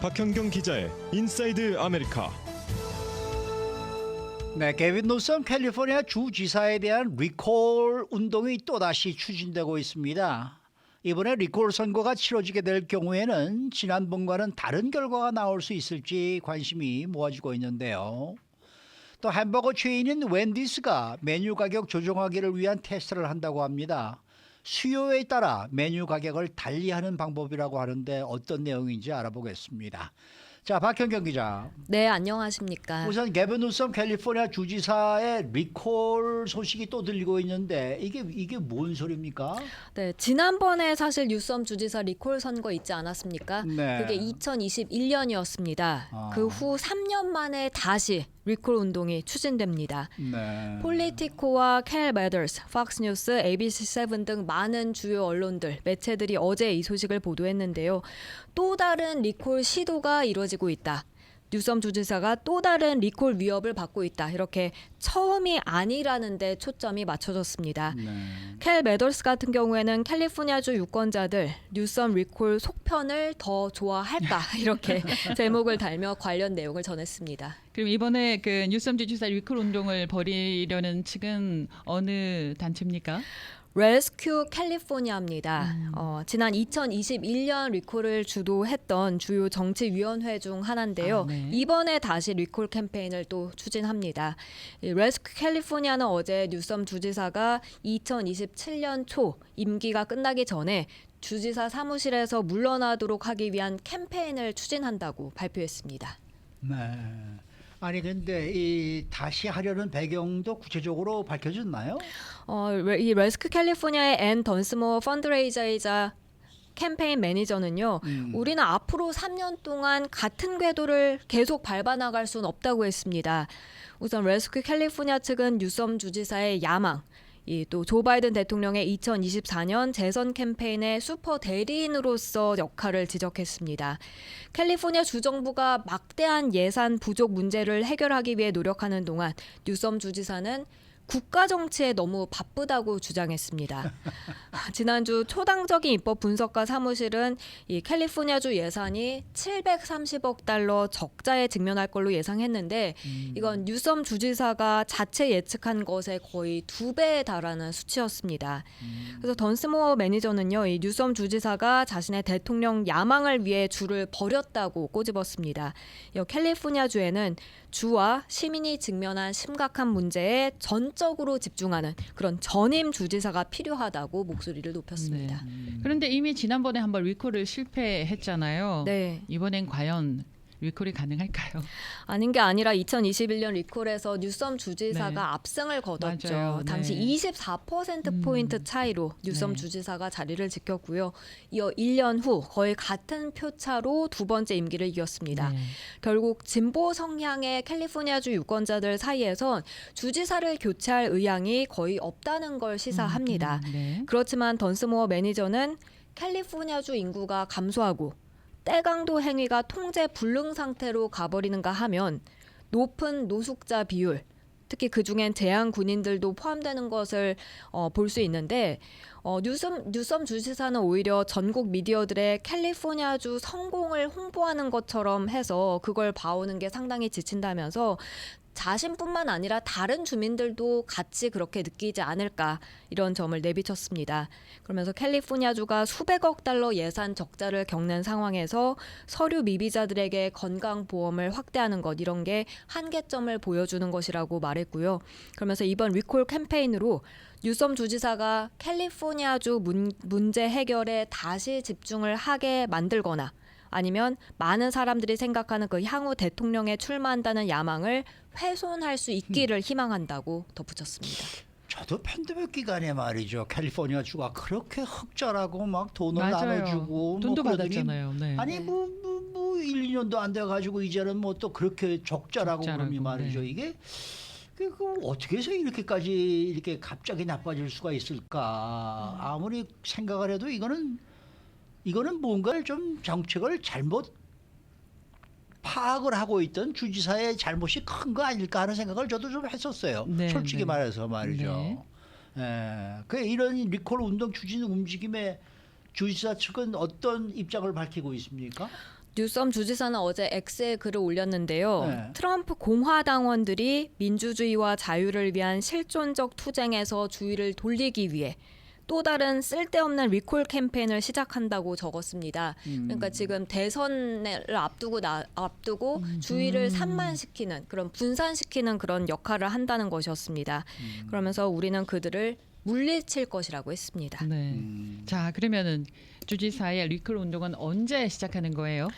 박현경 기자의 인사이드 아메리카. 네, 개빈 노선 캘리포니아 주지사에 대한 리콜 운동이 또다시 추진되고 있습니다. 이번에 리콜 선거가 치러지게 될 경우에는 지난번과는 다른 결과가 나올 수 있을지 관심이 모아지고 있는데요. 또 햄버거 체인인 웬디스가 메뉴 가격 조정하기를 위한 테스트를 한다고 합니다. 수요에 따라 메뉴 가격을 달리하는 방법이라고 하는데 어떤 내용인지 알아보겠습니다. 자, 박현경 기자. 네, 안녕하십니까. 우선 게빈 뉴섬 캘리포니아 주지사의 리콜 소식이 또 들리고 있는데 이게 이게 뭔 소리입니까? 네, 지난번에 사실 뉴섬 주지사 리콜 선거 있지 않았습니까? 네. 그게 2021년이었습니다. 아. 그후 3년 만에 다시 리콜 운동이 추진됩니다. 네. 폴리티코와 캘 매더스, 팍스뉴스, ABC7 등 많은 주요 언론들, 매체들이 어제 이 소식을 보도했는데요. 또 다른 리콜 시도가 이루어지고 있다. 뉴섬 주지사가 또 다른 리콜 위협을 받고 있다. 이렇게 처음이 아니라는 데 초점이 맞춰졌습니다. 네. 캘 매더스 같은 경우에는 캘리포니아주 유권자들 뉴섬 리콜 속편을 더 좋아할까 이렇게 제목을 달며 관련 내용을 전했습니다. 그럼 이번에 그 뉴섬 주지사 리콜 운동을 벌이려는 측은 어느 단체입니까? 레스큐 캘리포니아입니다. 음. 어, 지난 2021년 리콜을 주도했던 주요 정치위원회 중 하나인데요. 아, 네. 이번에 다시 리콜 캠페인을 또 추진합니다. 이 레스큐 캘리포니아는 어제 뉴섬 주지사가 2027년 초 임기가 끝나기 전에 주지사 사무실에서 물러나도록 하기 위한 캠페인을 추진한다고 발표했습니다. 네. 아니 근데 이 다시 하려는 배경도 구체적으로 밝혀졌나요? 어, 레- 이 레스큐 캘리포니아의 앤 던스모 펀드레이저이자 캠페인 매니저는요. 음. 우리는 앞으로 3년 동안 같은 궤도를 계속 밟아 나갈 수는 없다고 했습니다. 우선 레스큐 캘리포니아 측은 뉴섬 주지사의 야망, 이 또 조 바이든 대통령의 2024년 재선 캠페인의 슈퍼 대리인으로서 역할을 지적했습니다. 캘리포니아 주정부가 막대한 예산 부족 문제를 해결하기 위해 노력하는 동안 뉴섬 주지사는 국가 정치에 너무 바쁘다고 주장했습니다. 지난주 초당적인 입법 분석가 사무실은 이 캘리포니아주 예산이 730억 달러 적자에 직면할 걸로 예상했는데 이건 뉴섬 주지사가 자체 예측한 것의 거의 두 배에 달하는 수치였습니다. 그래서 던스모어 매니저는요, 이 뉴섬 주지사가 자신의 대통령 야망을 위해 줄을 버렸다고 꼬집었습니다. 이 캘리포니아주에는 주와 시민이 직면한 심각한 문제에 전 적으로 집중하는 그런 전임 주지사가 필요하다고 목소리를 높였습니다. 그런데 이미 지난번에 한번 리콜을 실패했잖아요. 네. 이번엔 과연 리콜이 가능할까요? 아닌 게 아니라 2021년 리콜에서 뉴섬 주지사가 네. 압승을 거뒀죠. 맞아요. 당시 네. 24% 포인트 차이로 뉴섬 네. 주지사가 자리를 지켰고요. 이어 1년 후 거의 같은 표 차로 두 번째 임기를 이겼습니다. 네. 결국 진보 성향의 캘리포니아주 유권자들 사이에선 주지사를 교체할 의향이 거의 없다는 걸 시사합니다. 음, 네. 그렇지만 던스모어 매니저는 캘리포니아주 인구가 감소하고 때강도 행위가 통제 불능 상태로 가버리는가 하면 높은 노숙자 비율 특히 그 중엔 재향 군인들도 포함되는 것을 어, 볼 수 있는데 어, 뉴섬 뉴섬 주지사는 오히려 전국 미디어들의 캘리포니아주 성공을 홍보하는 것처럼 해서 그걸 봐오는 게 상당히 지친다면서 자신뿐만 아니라 다른 주민들도 같이 그렇게 느끼지 않을까 이런 점을 내비쳤습니다. 그러면서 캘리포니아주가 수백억 달러 예산 적자를 겪는 상황에서 서류 미비자들에게 건강 보험을 확대하는 것 이런 게 한계점을 보여주는 것이라고 말했고요. 그러면서 이번 리콜 캠페인으로 뉴섬 주지사가 캘리포니아주 문, 문제 해결에 다시 집중을 하게 만들거나 아니면 많은 사람들이 생각하는 그 향후 대통령에 출마한다는 야망을 훼손할 수 있기를 희망한다고 덧붙였습니다. 저도 팬데믹 기간에 말이죠. 캘리포니아 주가 그렇게 흑자라고 막 돈을 맞아요. 나눠주고 돈도 뭐 그러더니 받았잖아요. 네. 아니 뭐, 뭐, 뭐 1, 2년도 안 돼 가지고 이제는 뭐 또 그렇게 적자라고 적자라고, 그러니 말이죠. 네. 이게 그, 그 어떻게 해서 이렇게까지 이렇게 갑자기 나빠질 수가 있을까? 아무리 생각을 해도 이거는 이거는 뭔가를 좀 정책을 잘못 파악을 하고 있던 주지사의 잘못이 큰 거 아닐까 하는 생각을 저도 좀 했었어요. 네, 솔직히 네. 말해서 말이죠. 예, 그 이런 리콜 운동 추진 움직임에 주지사 측은 어떤 입장을 밝히고 있습니까? 뉴섬 주지사는 어제 X에 글을 올렸는데요. 네. 트럼프 공화당원들이 민주주의와 자유를 위한 실존적 투쟁에서 주의를 돌리기 위해 또 다른 쓸데없는 리콜 캠페인을 시작한다고 적었습니다. 음. 그러니까 지금 대선을 앞두고 나, 앞두고 주의를 산만시키는 그런 분산시키는 그런 역할을 한다는 것이었습니다. 음. 그러면서 우리는 그들을 물리칠 것이라고 했습니다. 네. 음. 자 그러면은 주지사의 리콜 운동은 언제 시작하는 거예요?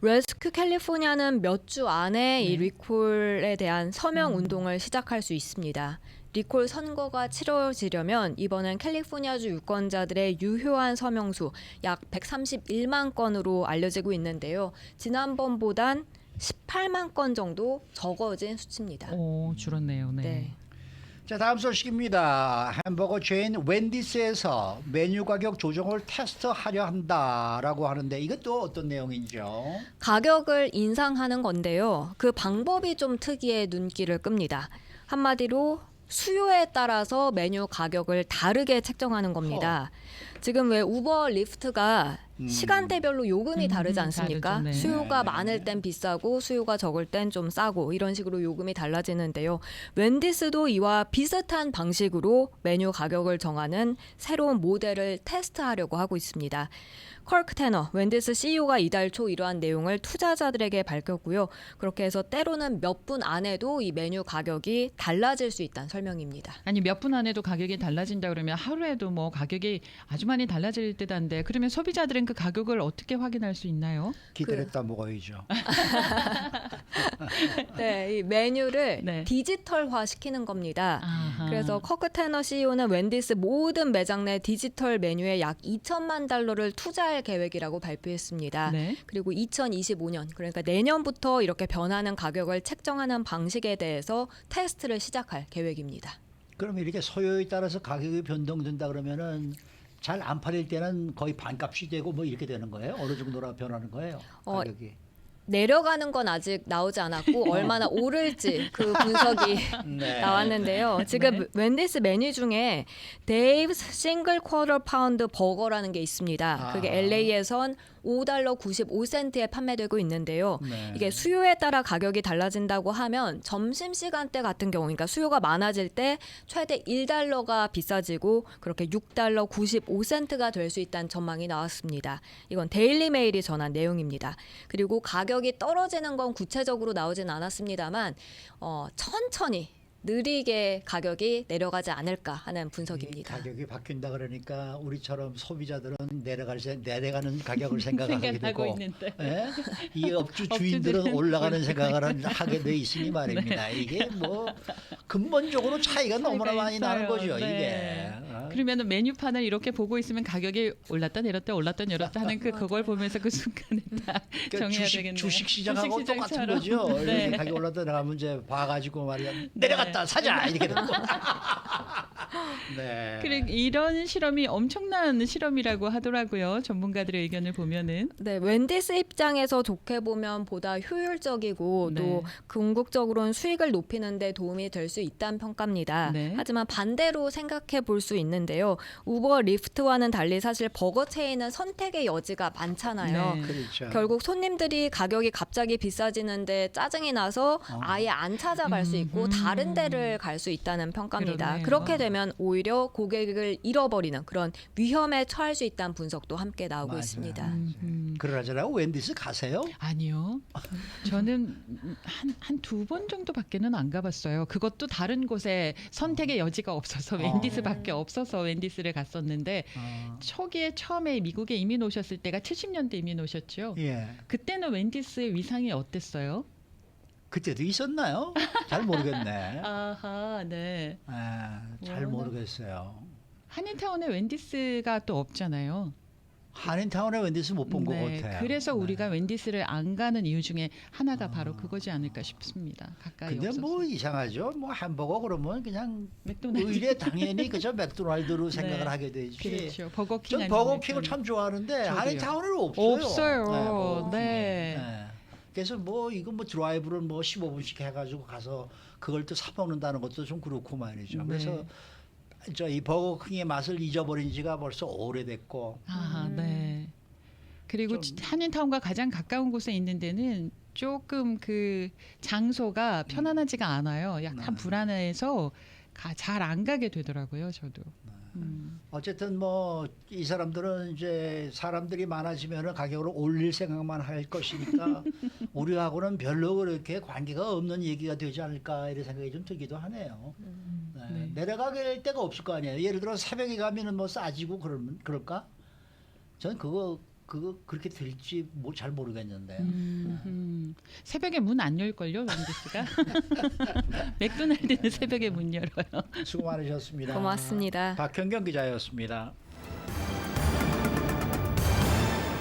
레스큐 캘리포니아는 몇 주 안에 이 네. 리콜에 대한 서명 음. 운동을 시작할 수 있습니다. 리콜 선거가 치러지려면 이번엔 캘리포니아주 유권자들의 유효한 서명수 약 131만 건으로 알려지고 있는데요. 지난번보단 18만 건 정도 적어진 수치입니다. 오 줄었네요. 네. 네. 자 다음 소식입니다. 햄버거 체인 웬디스에서 메뉴 가격 조정을 테스트하려 한다라고 하는데 이것도 어떤 내용이죠? 가격을 인상하는 건데요. 그 방법이 좀 특이해 눈길을 끕니다. 한마디로 수요에 따라서 메뉴 가격을 다르게 책정하는 겁니다. 지금 왜 우버 리프트가 음. 시간대별로 요금이 음, 다르지 않습니까? 다르죠, 네. 수요가 네. 많을 땐 비싸고 수요가 적을 땐 좀 싸고 이런 식으로 요금이 달라지는데요. 웬디스도 이와 비슷한 방식으로 메뉴 가격을 정하는 새로운 모델을 테스트하려고 하고 있습니다. 컬크 테너, 웬디스 CEO가 이달 초 이러한 내용을 투자자들에게 밝혔고요. 그렇게 해서 때로는 몇 분 안에도 이 메뉴 가격이 달라질 수 있다는 설명입니다. 아니 몇 분 안에도 가격이 달라진다 그러면 하루에도 뭐 가격이 아주 많이 달라질 듯한데 그러면 소비자들은 그 가격을 어떻게 확인할 수 있나요? 기다렸다 먹어야죠. 네, 이 메뉴를 네. 디지털화 시키는 겁니다. 아하. 그래서 커크 테너 CEO는 웬디스 모든 매장 내 디지털 메뉴에 약 2천만 달러를 투자 할 계획이라고 발표했습니다. 네. 그리고 2025년 그러니까 내년부터 이렇게 변하는 가격을 책정하는 방식에 대해서 테스트를 시작할 계획입니다. 그럼 이렇게 소요에 따라서 가격이 변동된다 그러면은 잘 안 팔릴 때는 거의 반값이 되고 뭐 이렇게 되는 거예요? 어느 정도나 변하는 거예요? 어, 가격이. 내려가는 건 아직 나오지 않았고 얼마나 오를지 그 분석이 네. 나왔는데요. 지금 네. 웬디스 메뉴 중에 데이브스 싱글 쿼터 파운드 버거라는 게 있습니다. 그게 아. LA에선 5달러 95센트에 판매되고 있는데요. 네. 이게 수요에 따라 가격이 달라진다고 하면 점심 시간대 같은 경우, 그러니까 수요가 많아질 때 최대 1달러가 비싸지고 그렇게 6달러 95센트가 될 수 있다는 전망이 나왔습니다. 이건 데일리 메일이 전한 내용입니다. 그리고 가격이 떨어지는 건 구체적으로 나오진 않았습니다만 어, 천천히 느리게 가격이 내려가지 않을까 하는 이 분석입니다. 가격이 바뀐다 그러니까 우리처럼 소비자들은 내려갈 세- 내려가는 가격을 생각하게 되고 있는데. 예? 이 업주 주인들은 올라가는. 생각을 한- 하게 돼 있으니 말입니다. 이게 뭐 근본적으로 차이가 너무나 차이가 많이 나는 있어요. 거죠. 네. 이게 어? 그러면은 메뉴판을 이렇게 보고 있으면 가격이 올랐다 내렸다 올랐다 내렸다 하는 그 그걸 보면서 그 순간에 딱 그러니까 정해야 주식, 되겠네요. 주식 시장하고 똑같은 주식시장처럼. 거죠. 네. 이렇게 가격 올랐다 내려가면 이제 봐가지고 말이야 내려갔다 사자 이렇게 되고. 네. 그리고 이런 실험이 엄청난 실험이라고 하더라고요. 전문가들의 의견을 보면은. 네, 웬디스 입장에서 좋게 보면 보다 효율적이고 네. 또 궁극적으로는 수익을 높이는 데 도움이 될 수 있다는 평가입니다. 네. 하지만 반대로 생각해 볼 수 있는데요. 우버 리프트와는 달리 사실 버거 체인은 선택의 여지가 많잖아요. 네. 그렇죠. 결국 손님들이 가격이 갑자기 비싸지는데 짜증이 나서 어. 아예 안 찾아갈 수 있고 음. 다른 데를 갈 수 있다는 평가입니다. 그러네요. 그렇게 되면 오히려 고객을 잃어버리는 그런 위험에 처할 수 있다는 분석도 함께 나오고 맞아요. 있습니다. 음, 음. 그러잖아요. 웬디스 가세요? 아니요. 저는 한 한 두 번 정도밖에는 안 가봤어요. 그것도 다른 곳에 선택의 여지가 없어서 웬디스밖에 없어서 웬디스를 갔었는데 어. 초기에 처음에 미국에 이민 오셨을 때가 70년대 이민 오셨죠. 예. 그때는 웬디스의 위상이 어땠어요? 그때도 있었나요? 잘 모르겠네. 아하, 네. 아, 잘 워낙- 모르겠어요. 한인타운에 웬디스가 또 없잖아요. 한인타운에 웬디스 못 본 것 네, 같아요. 그래서 네. 우리가 웬디스를 안 가는 이유 중에 하나가 바로 그거지 않을까 싶습니다. 가까이 근데 없어서. 뭐 이상하죠. 뭐 햄버거 그러면 그냥 맥도날드 의뢰 당연히 그저 맥도날드로 생각을 네. 하게 되지. 그렇죠. 버거킹 전 아니면 버거킹을 맥도날드. 참 좋아하는데 저도요. 한인타운에는 없어요. 없어요. 버거킹이. 네. 네. 그래서 뭐 이거 뭐 드라이브를 뭐 15분씩 해가지고 가서 그걸 또 사 먹는다는 것도 좀 그렇고 말이죠. 네. 그래서 저 이 버거킹의 맛을 잊어버린 지가 벌써 오래됐고 아, 음. 네. 그리고 좀- 한인타운과 가장 가까운 곳에 있는 데는 조금 그 장소가 편안하지가 않아요. 약간 네. 불안해서 잘 안 가게 되더라고요. 저도. 음. 어쨌든 뭐 이 사람들은 이제 사람들이 많아지면 가격을 올릴 생각만 할 것이니까 우리하고는 별로 그렇게 관계가 없는 얘기가 되지 않을까 이런 생각이 좀 들기도 하네요. 네. 네. 내려가게 될 데가 없을 거 아니에요. 예를 들어 새벽에 가면은 뭐 싸지고 그러면 그럴까? 전 그거 그거 그렇게 될지 뭐 잘 모르겠는데. 음, 음. 새벽에 문 안 열걸요, 웬디스가? 맥도날드는 새벽에 문 열어요. 수고 많으셨습니다. 고맙습니다. 박현경 기자였습니다.